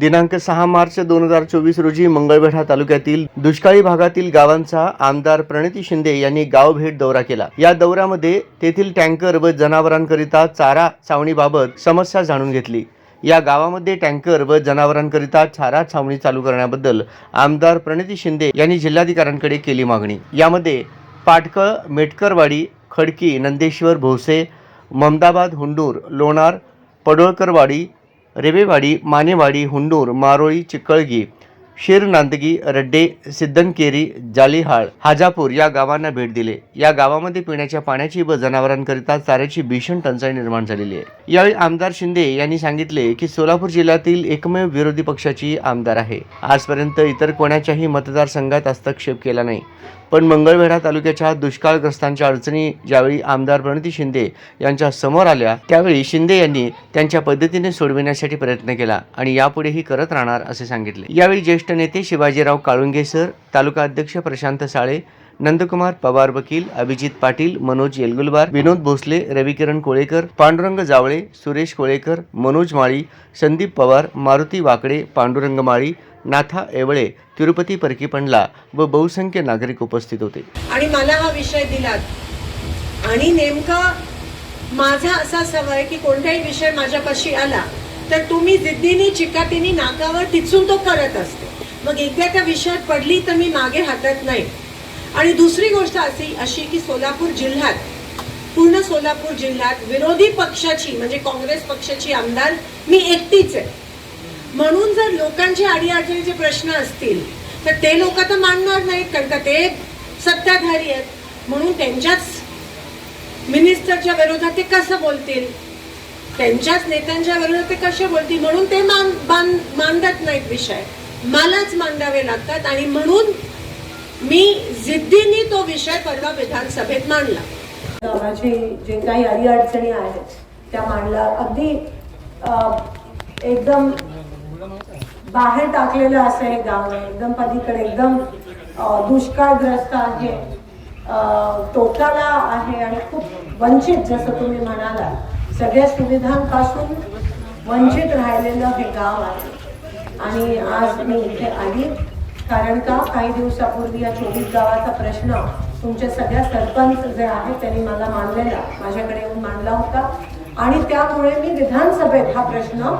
दिनांक सहा मार्च दोन हजार चोवीस रोजी मंगळवेढा तालुक्यातील दुष्काळी भागातील गावांचा आमदार प्रणिती शिंदे यांनी गाव भेट दौरा केला. या दौऱ्यामध्ये तेथील टँकर व जनावरांकरिता चारा छावणीबाबत समस्या जाणून घेतली. या गावामध्ये टँकर व जनावरांकरिता चारा छावणी चालू करण्याबद्दल आमदार प्रणिती शिंदे यांनी जिल्हाधिकाऱ्यांकडे केली मागणी. यामध्ये पाटकळ मेटकरवाडी खडकी नंदेश्वर भोसे ममदाबाद हुंडूर लोणार पडोळकरवाडी रेवेवाडी मानेवाडी हुंडूर मारोळी चिकळगी शिरनांदगी रड्डे सिद्धनकेरी जालिहाळ हाजापूर या गावांना भेट दिले. या गावामध्ये पिण्याच्या पाण्याची व जनावरांकरिता चाऱ्याची भीषण टंचाई निर्माण झालेली आहे. यावेळी आमदार शिंदे यांनी सांगितले की सोलापूर जिल्ह्यातील एकमेव विरोधी पक्षाची आमदार आहे. आजपर्यंत इतर कोणाच्याही मतदारसंघात हस्तक्षेप केला नाही. पण मंगळवेढा तालुक्याच्या दुष्काळग्रस्तांच्या अडचणी ज्यावेळी आमदार प्रणिती शिंदे यांच्या समोर आल्या त्यावेळी शिंदे यांनी त्यांच्या पद्धतीने सोडविण्यासाठी प्रयत्न केला आणि यापुढेही करत राहणार असे सांगितले. यावेळी ज्येष्ठ नेते शिवाजीराव काळुंगे सर तालुका अध्यक्ष प्रशांत साळे नंदकुमार पवार वकील अभिजित पाटील मनोज येलगुलवार विनोद भोसले रविकिरण कोळेकर पांडुरंग जावळे सुरेश कोळेकर मनोज माळी संदीप पवार मारुती वाकडे पांडुरंग माळी नाथा एवळे तिरुपती परकीपंडला व बहुसंख्य नागरिक उपस्थित होते. आणि मला हा विषय दिलात. आणि नेमका माझा असा सवय की कोणताही विषय माझ्यापाशी आला तर तुम्ही जिद्दीने चिकाटीने नाकावर टिचून तो करत असते. मग एकदा त्या विषयात पडली तर मी मागे हातात नाही. आणि दुसरी गोष्ट अशी अशी की सोलापूर जिल्ह्यात पूर्ण सोलापूर जिल्ह्यात विरोधी पक्षाची म्हणजे काँग्रेस पक्षाची आमदार मी एकटीच आहे. म्हणून जर लोकांचे अडीअडचणीचे प्रश्न असतील तर ते लोक तर मानणार नाहीत कारण का ते सत्ताधारी आहेत. म्हणून त्यांच्याच मिनिस्टरच्या विरोधात ते कसं बोलतील? त्यांच्याच नेत्यांच्या विरोधात ते कसे बोलतील? म्हणून ते मान मान नाहीत विषय. मलाच मांडावे लागतात आणि म्हणून मी जिद्दीने तो विषय परवा विधानसभेत मांडला. गावाचे जे काही अडीअडचणी आहेत त्या मांडल्या अगदी एकदम बाहेर टाकलेलं असं हे गाव आहे. एकदम पलीकडे एकदम दुष्काळग्रस्त आहे. तोटाला टोकाला आहे आणि खूप वंचित जसं तुम्ही म्हणाला. सगळ्या सुविधांपासून वंचित राहिलेलं हे गाव आहे. आणि आज मी इथे आली. कारण का? काही दिवसापूर्वी या चोवीस गावाचा प्रश्न तुमच्या सगळ्या सरपंच जे आहेत त्यांनी मला मांडलेला माझ्याकडे येऊन मांडला होता. आणि त्यामुळे मी विधानसभेत हा प्रश्न